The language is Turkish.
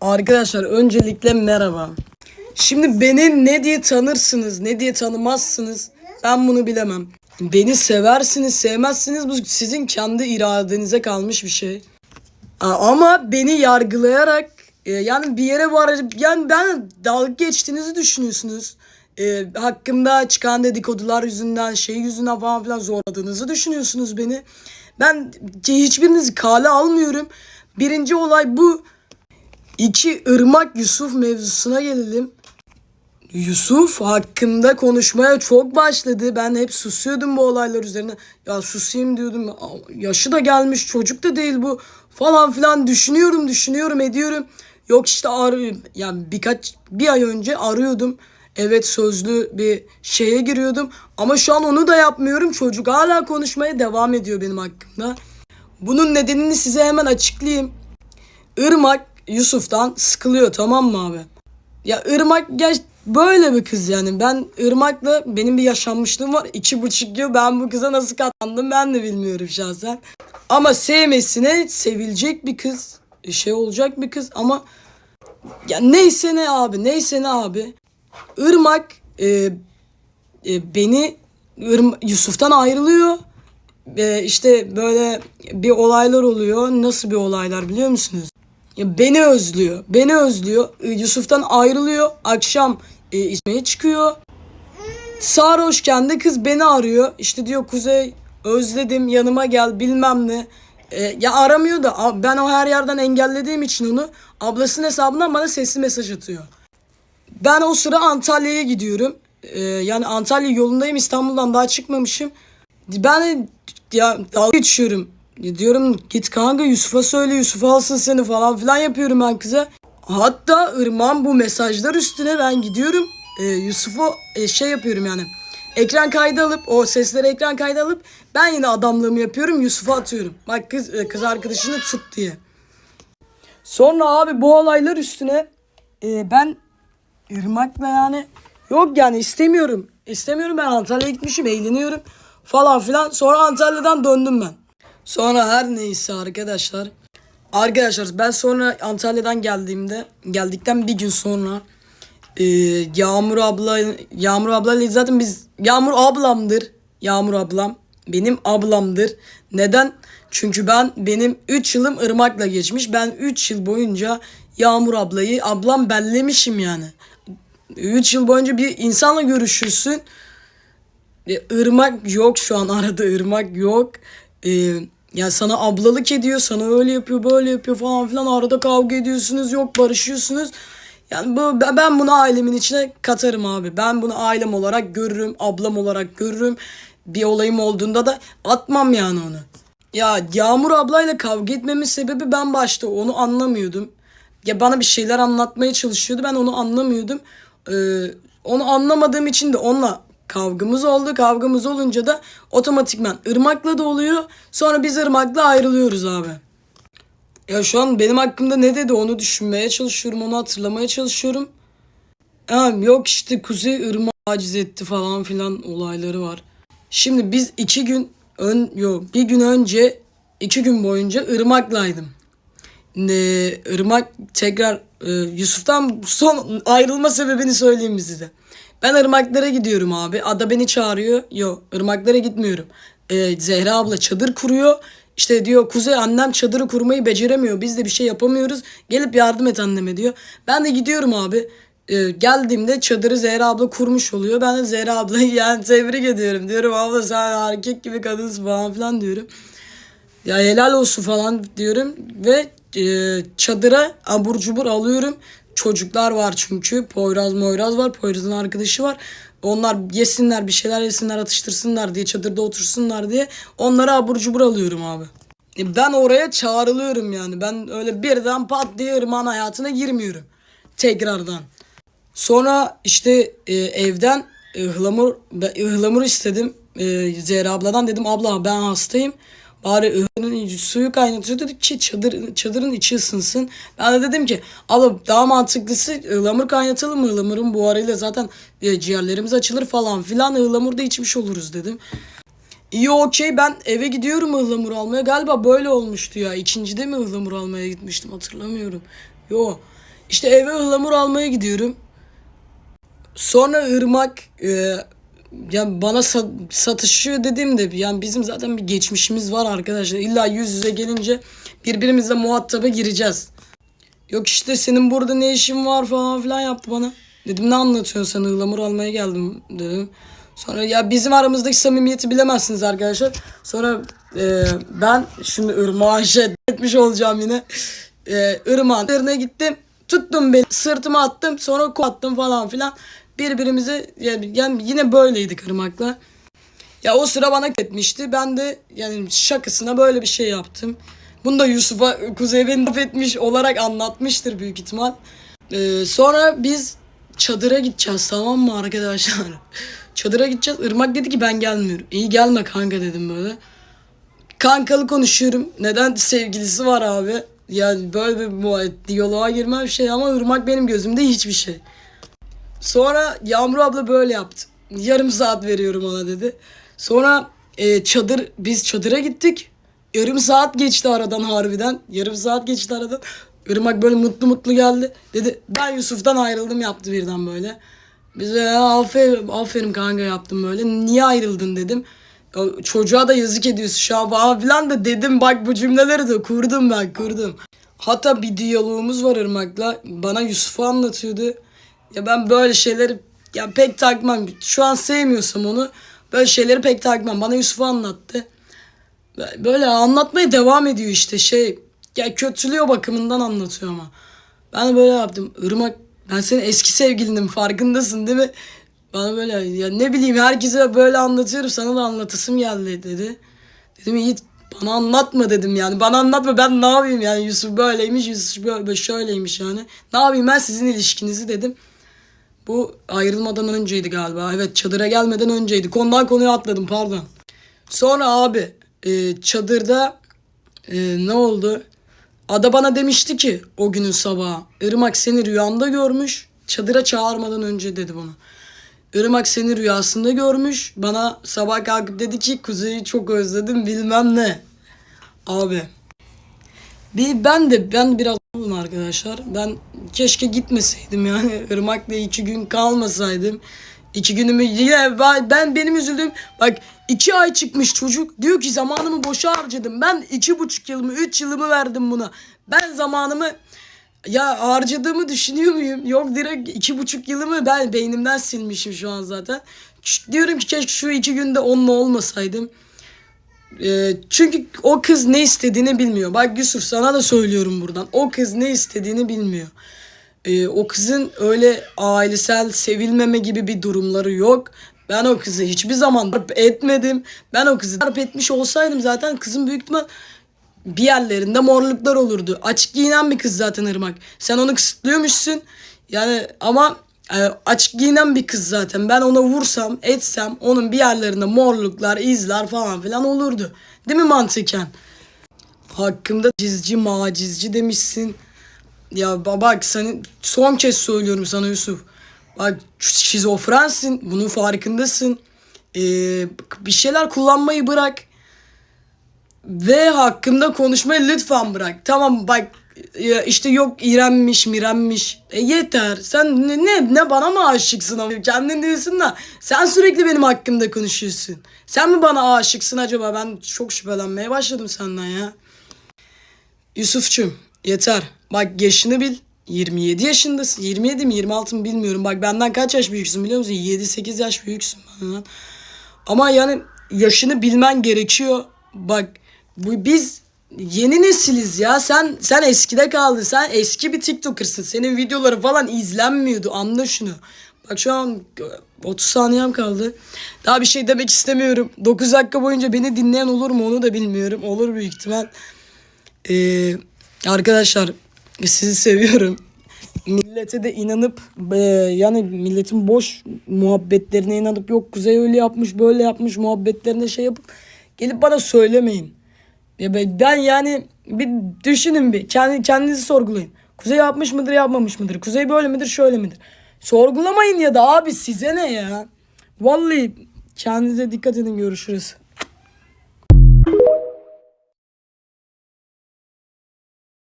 Arkadaşlar öncelikle merhaba. Şimdi beni ne diye tanırsınız, ne diye tanımazsınız ben bunu bilemem. Beni seversiniz, sevmezsiniz bu sizin kendi iradenize kalmış bir şey. Ama beni yargılayarak e, yani bir yere varacak yani ben dalga geçtiğinizi düşünüyorsunuz. E, hakkımda çıkan dedikodular yüzünden şey yüzünden falan filan zorladığınızı düşünüyorsunuz beni. Ben hiçbirinizi kale almıyorum. Birinci olay bu. İki Irmak Yusuf mevzusuna gelelim. Yusuf hakkında konuşmaya çok başladı. Ben hep susuyordum bu olaylar üzerine. Ya susayım diyordum. Yaşı da gelmiş çocuk da değil bu falan filan düşünüyorum düşünüyorum ediyorum. Yok işte arıyorum. Yani birkaç bir ay önce arıyordum. Evet sözlü bir şeye giriyordum. Ama şu an onu da yapmıyorum. Çocuk hala konuşmaya devam ediyor benim hakkımda. Bunun nedenini size hemen açıklayayım. Irmak Yusuf'tan sıkılıyor tamam mı abi? Ya Irmak ya böyle bir kız yani. Ben Irmak'la benim bir yaşanmışlığım var. iki buçuk yıl ben bu kıza nasıl katlandım ben de bilmiyorum şahsen. Ama sevmesine sevilecek bir kız. Şey olacak bir kız ama ya neyse ne abi neyse ne abi. Irmak e, e, beni Irm- Yusuf'tan ayrılıyor. Ve işte böyle bir olaylar oluyor. Nasıl bir olaylar biliyor musunuz? Ya beni özlüyor. Beni özlüyor. Ee, Yusuf'tan ayrılıyor. Akşam e, içmeye çıkıyor. Sarhoşken de kız beni arıyor. İşte diyor Kuzey özledim yanıma gel bilmem ne. Ee, ya aramıyor da ben o her yerden engellediğim için onu ablasının hesabından bana sesli mesaj atıyor. Ben o sıra Antalya'ya gidiyorum. Ee, yani Antalya yolundayım İstanbul'dan daha çıkmamışım. Ben ya dalga geçiyorum. Ya Diyorum git kanka Yusuf'a söyle Yusuf alsın seni falan filan yapıyorum ben kıza. Hatta Irmak'ın bu mesajlar üstüne ben gidiyorum. Ee, Yusuf'a e, şey yapıyorum yani. Ekran kaydı alıp o sesleri ekran kaydı alıp ben yine adamlığımı yapıyorum Yusuf'a atıyorum. Bak kız, e, kız arkadaşını tut diye. Sonra abi bu olaylar üstüne e, ben Irmak'la yani yok yani istemiyorum. İstemiyorum ben Antalya'ya gitmişim eğleniyorum falan filan. Sonra Antalya'dan döndüm ben. Sonra her neyse arkadaşlar. Arkadaşlar ben sonra Antalya'dan geldiğimde geldikten bir gün sonra e, Yağmur abla Yağmur ablayla zaten biz Yağmur ablamdır. Yağmur ablam benim ablamdır. Neden? Çünkü ben benim 3 yılım ırmakla geçmiş. Ben 3 yıl boyunca Yağmur ablayı ablam bellemişim yani. 3 yıl boyunca bir insanla görüşürsün. E, yok şu an arada ırmak yok. E, ya sana ablalık ediyor, sana öyle yapıyor, böyle yapıyor falan filan. Arada kavga ediyorsunuz, yok barışıyorsunuz. Yani bu ben- bunu ailemin içine katarım abi. Ben bunu ailem olarak görürüm, ablam olarak görürüm. Bir olayım olduğunda da atmam yani onu. Ya Yağmur ablayla kavga etmemin sebebi ben başta onu anlamıyordum. Ya bana bir şeyler anlatmaya çalışıyordu. Ben onu anlamıyordum. Ee, onu anlamadığım için de onunla kavgamız oldu. Kavgamız olunca da otomatikman Irmak'la da oluyor. Sonra biz Irmak'la ayrılıyoruz abi. Ya şu an benim hakkımda ne dedi onu düşünmeye çalışıyorum. Onu hatırlamaya çalışıyorum. Ha, yok işte Kuzey Irmak aciz etti falan filan olayları var. Şimdi biz iki gün ön yok bir gün önce iki gün boyunca Irmak'laydım. Ne, Irmak tekrar e, Yusuf'tan son ayrılma sebebini söyleyeyim mi size. Ben Irmaklara gidiyorum abi. Ada beni çağırıyor. Yok Irmaklara gitmiyorum. E, Zehra abla çadır kuruyor. İşte diyor Kuzey annem çadırı kurmayı beceremiyor. Biz de bir şey yapamıyoruz. Gelip yardım et anneme diyor. Ben de gidiyorum abi. E, geldiğimde çadırı Zehra abla kurmuş oluyor. Ben de Zehra ablayı yani tebrik ediyorum. Diyorum abla sen erkek gibi kadınsın falan filan diyorum. Ya helal olsun falan diyorum ve e, çadıra abur cubur alıyorum. Çocuklar var çünkü. Poyraz Moyraz var. Poyraz'ın arkadaşı var. Onlar yesinler bir şeyler yesinler atıştırsınlar diye çadırda otursunlar diye onlara abur cubur alıyorum abi. E, Ben oraya çağrılıyorum yani. Ben öyle birden pat diye ırmağın hayatına girmiyorum. Tekrardan. Sonra işte e, evden e, ıhlamur, ıhlamur istedim. E, Zehra abladan dedim abla ben hastayım. Bari ıhlamurun suyu kaynatıyor dedik ki çadır, çadırın içi ısınsın. Ben de dedim ki abla daha mantıklısı ıhlamur kaynatalım mı? Ihlamurun buharıyla zaten e, ciğerlerimiz açılır falan filan. Ihlamur da içmiş oluruz dedim. İyi okey ben eve gidiyorum ıhlamur almaya. Galiba böyle olmuştu ya. İkincide mi ıhlamur almaya gitmiştim hatırlamıyorum. Yo. İşte eve ıhlamur almaya gidiyorum. Sonra ırmak e, yani bana sa- satışıyor dediğimde yani bizim zaten bir geçmişimiz var arkadaşlar. İlla yüz yüze gelince birbirimizle muhataba gireceğiz. Yok işte senin burada ne işin var falan filan yaptı bana. Dedim ne anlatıyorsun sen ıhlamur almaya geldim dedim. Sonra ya bizim aramızdaki samimiyeti bilemezsiniz arkadaşlar. Sonra e, ben şimdi şey etmiş olacağım yine. E, üzerine gittim. Tuttum beni sırtıma attım sonra ko attım falan filan. Birbirimize yani, yine böyleydik ırmakla. Ya o sıra bana etmişti. Ben de yani şakasına böyle bir şey yaptım. Bunu da Yusuf'a Kuzey beni laf etmiş olarak anlatmıştır büyük ihtimal. Ee, sonra biz çadıra gideceğiz tamam mı arkadaşlar? çadıra gideceğiz. Irmak dedi ki ben gelmiyorum. İyi gelme kanka dedim böyle. Kankalı konuşuyorum. Neden sevgilisi var abi? Yani böyle bir diyaloğa girmem şey ama Irmak benim gözümde hiçbir şey. Sonra Yağmur abla böyle yaptı. Yarım saat veriyorum ona dedi. Sonra e, çadır biz çadıra gittik. Yarım saat geçti aradan harbiden. Yarım saat geçti aradan. Irmak böyle mutlu mutlu geldi. Dedi ben Yusuf'tan ayrıldım yaptı birden böyle. Bize "Ya, aferin, aferin kanka yaptım böyle. Niye ayrıldın dedim. "Ya, Çocuğa da yazık ediyorsun şu an falan da dedim bak bu cümleleri de kurdum ben kurdum. Hatta bir diyalogumuz var Irmak'la. Bana Yusuf'u anlatıyordu. Ya ben böyle şeyleri ya pek takmam. Şu an sevmiyorsam onu böyle şeyleri pek takmam. Bana Yusuf'u anlattı. Böyle anlatmaya devam ediyor işte şey. Ya kötülüyor bakımından anlatıyor ama. Ben de böyle yaptım. Irmak ben senin eski sevgilinim farkındasın değil mi? Bana böyle ya ne bileyim herkese böyle anlatıyorum sana da anlatasım geldi dedi. Dedim iyi bana anlatma dedim yani. Bana anlatma ben ne yapayım yani Yusuf böyleymiş Yusuf böyle şöyleymiş yani. Ne yapayım ben sizin ilişkinizi dedim. Bu ayrılmadan önceydi galiba. Evet çadıra gelmeden önceydi. Konudan konuya atladım pardon. Sonra abi e, çadırda e, ne oldu? Ada bana demişti ki o günün sabahı. Irmak seni rüyanda görmüş. Çadıra çağırmadan önce dedi bunu. Irmak seni rüyasında görmüş. Bana sabah kalkıp dedi ki Kuzey'i çok özledim bilmem ne. Abi. Bir, ben de ben biraz oldum arkadaşlar. Ben keşke gitmeseydim yani. Irmak'la iki gün kalmasaydım. İki günümü yine ben, ben benim üzüldüğüm bak iki ay çıkmış çocuk diyor ki zamanımı boşa harcadım. Ben iki buçuk yılımı üç yılımı verdim buna. Ben zamanımı ya harcadığımı düşünüyor muyum? Yok direkt iki buçuk yılımı ben beynimden silmişim şu an zaten. Diyorum ki keşke şu iki günde onunla olmasaydım. Ee, çünkü o kız ne istediğini bilmiyor. Bak Yusuf sana da söylüyorum buradan. O kız ne istediğini bilmiyor. Ee, o kızın öyle ailesel sevilmeme gibi bir durumları yok. Ben o kızı hiçbir zaman darp etmedim. Ben o kızı darp etmiş olsaydım zaten kızın büyük ihtimal bir yerlerinde morluklar olurdu. Açık giyinen bir kız zaten Irmak. Sen onu kısıtlıyormuşsun. Yani ama e, açık giyinen bir kız zaten. Ben ona vursam, etsem onun bir yerlerinde morluklar, izler falan filan olurdu. Değil mi mantıken? Hakkımda cizci macizci demişsin. Ya ba- bak seni son kez söylüyorum sana Yusuf. Bak şizofrensin. Bunun farkındasın. Ee, bir şeyler kullanmayı bırak. Ve hakkımda konuşmayı lütfen bırak. Tamam bak ya işte yok İremmiş miremmiş. E yeter. Sen ne, ne, ne bana mı aşıksın ama kendin diyorsun da sen sürekli benim hakkımda konuşuyorsun. Sen mi bana aşıksın acaba? Ben çok şüphelenmeye başladım senden ya. Yusufçum yeter. Bak yaşını bil. 27 yaşındasın. 27 mi 26 mı bilmiyorum. Bak benden kaç yaş büyüksün biliyor musun? 7-8 yaş büyüksün benden. Ama yani yaşını bilmen gerekiyor. Bak bu biz yeni nesiliz ya. Sen sen eskide kaldın. Sen eski bir TikToker'sın. Senin videoları falan izlenmiyordu. Anla şunu. Bak şu an 30 saniyem kaldı. Daha bir şey demek istemiyorum. 9 dakika boyunca beni dinleyen olur mu onu da bilmiyorum. Olur büyük ihtimal. Ee, arkadaşlar sizi seviyorum. Millete de inanıp e, yani milletin boş muhabbetlerine inanıp yok Kuzey öyle yapmış böyle yapmış muhabbetlerine şey yapıp gelip bana söylemeyin. Ben yani bir düşünün bir kendi kendinizi sorgulayın. Kuzey yapmış mıdır yapmamış mıdır? Kuzey böyle midir şöyle midir? Sorgulamayın ya da abi size ne ya? Vallahi kendinize dikkat edin görüşürüz.